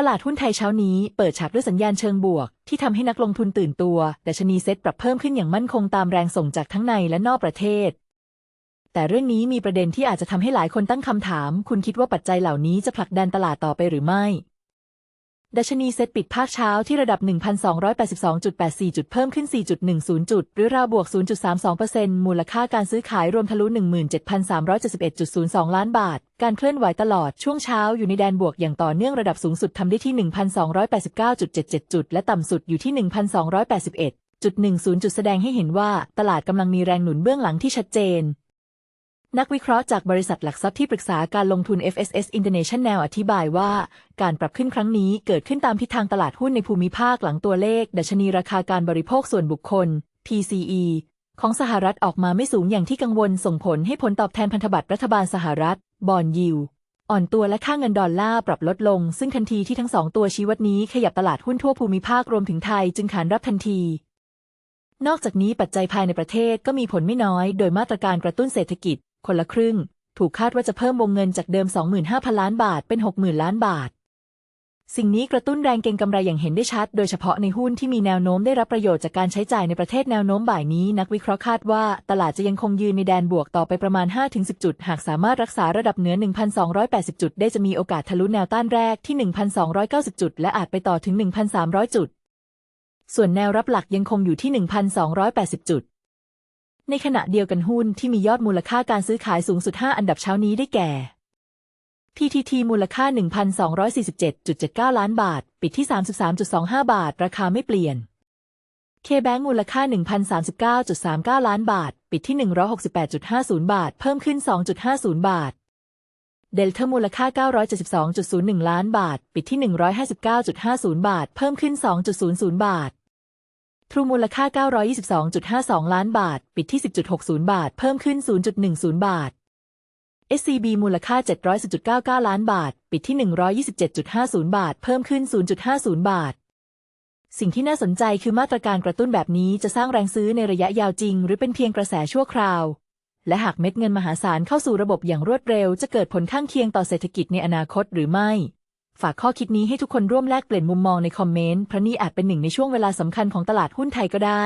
ตลาดหุ้นไทยเช้านี้เปิดฉากด้วยสัญญาณเชิงบวก ที่ทำให้นักลงทุนตื่นตัว แต่ชนีเซ็ตปรับเพิ่มขึ้นอย่างมั่นคงตามแรงส่งจากทั้งในและนอกประเทศ แต่เรื่องนี้มีประเด็นที่อาจจะทำให้หลายคนตั้งคำถาม คุณคิดว่าปัจจัยเหล่านี้จะผลักดันตลาดต่อไปหรือไม่ ดัชนีเซ็ตปิดภาคเช้าที่ระดับ 1,282.84 จุดเพิ่มขึ้น 4.10 จุด หรือราวบวก 0.32%มูลค่าการซื้อขายรวมทะลุ 17,371.02 ล้านบาท การเคลื่อนไหวตลอดช่วงเช้าอยู่ในแดนบวกอย่างต่อเนื่องระดับสูงสุดทำได้ที่ 1,289.77 จุด และต่ำสุดอยู่ที่ 1,281.10 จุดแสดงให้เห็นว่าตลาดกำลังมีแรงหนุนเบื้องหลังที่ชัดเจน นักวิเคราะห์จากบริษัทหลักทรัพย์ที่ปรึกษาการลงทุน FSS International อธิบายว่า การปรับขึ้นครั้งนี้เกิดขึ้นตามทิศทางตลาดหุ้นในภูมิภาคหลังตัวเลข ดัชนีราคาการบริโภคส่วนบุคคล PCE ของสหรัฐออกมาไม่สูงอย่างที่กังวลส่งผลให้ผลตอบแทนพันธบัตรรัฐบาลสหรัฐ บอนยิวอ่อนตัวและค่าเงินดอลลาร์ปรับลดลง ซึ่งทันทีที่ทั้งสองตัวชี้วัดนี้ขยับตลาดหุ้นทั่วภูมิภาครวมถึงไทยจึงขานรับทันทีนอกจากนี้ปัจจัยภายในประเทศก็มีผลไม่น้อย โดยมาตรการกระตุ้นเศรษฐกิจ คนละครึ่ง ถูกคาดว่าจะเพิ่มวงเงินจากเดิม 25,000 ล้านบาทเป็น 60,000 ล้านบาท สิ่งนี้กระตุ้นแรงเก็งกำไรอย่างเห็นได้ชัด โดยเฉพาะในหุ้นที่มีแนวโน้มได้รับประโยชน์จากการใช้จ่ายในประเทศแนวโน้มบ่ายนี้นักวิเคราะห์คาดว่า ตลาดจะยังคงยืนในแดนบวกต่อไปประมาณ 5-10 จุด หากสามารถรักษาระดับเหนือ 1,280 จุด ได้จะมีโอกาสทะลุแนวต้านแรกที่ 1,290 จุด และอาจไปต่อถึง 1,300 จุด ส่วนแนวรับหลักยังคงอยู่ที่ 1,280 จุด ในขณะเดียวกันหุ้นที่มียอดมูลค่าการซื้อขายสูงสุด 5 อันดับเช้านี้ได้แก่ PTT มูลค่า 1,247.79 ล้านบาท ปิดที่ 33.25 บาท ราคาไม่เปลี่ยน KBank มูลค่า 1,039.39 ล้านบาท ปิดที่ 168.50 บาท เพิ่มขึ้น 2.50 บาท Delta มูลค่า 972.01 ล้านบาท ปิดที่ 159.50 บาท เพิ่มขึ้น 2.00 บาท True มูลค่า 922.52 ล้านบาท ปิดที่ 10.60 บาท เพิ่มขึ้น 0.10 บาท SCB มูลค่า 710.99 ล้านบาท ปิดที่ 127.50 บาท เพิ่มขึ้น 0.50 บาท สิ่งที่น่าสนใจคือมาตรการกระตุ้นแบบนี้จะสร้างแรงซื้อในระยะยาวจริง หรือเป็นเพียงกระแสชั่วคราว และหากเม็ดเงินมหาศาลเข้าสู่ระบบอย่างรวดเร็ว จะเกิดผลข้างเคียงต่อเศรษฐกิจในอนาคตหรือไม่ ฝากข้อคิดนี้ให้ทุกคนร่วมแลกเปลี่ยนมุมมองในคอมเมนต์เพราะนี่อาจเป็นหนึ่งในช่วงเวลาสำคัญของตลาดหุ้นไทยก็ได้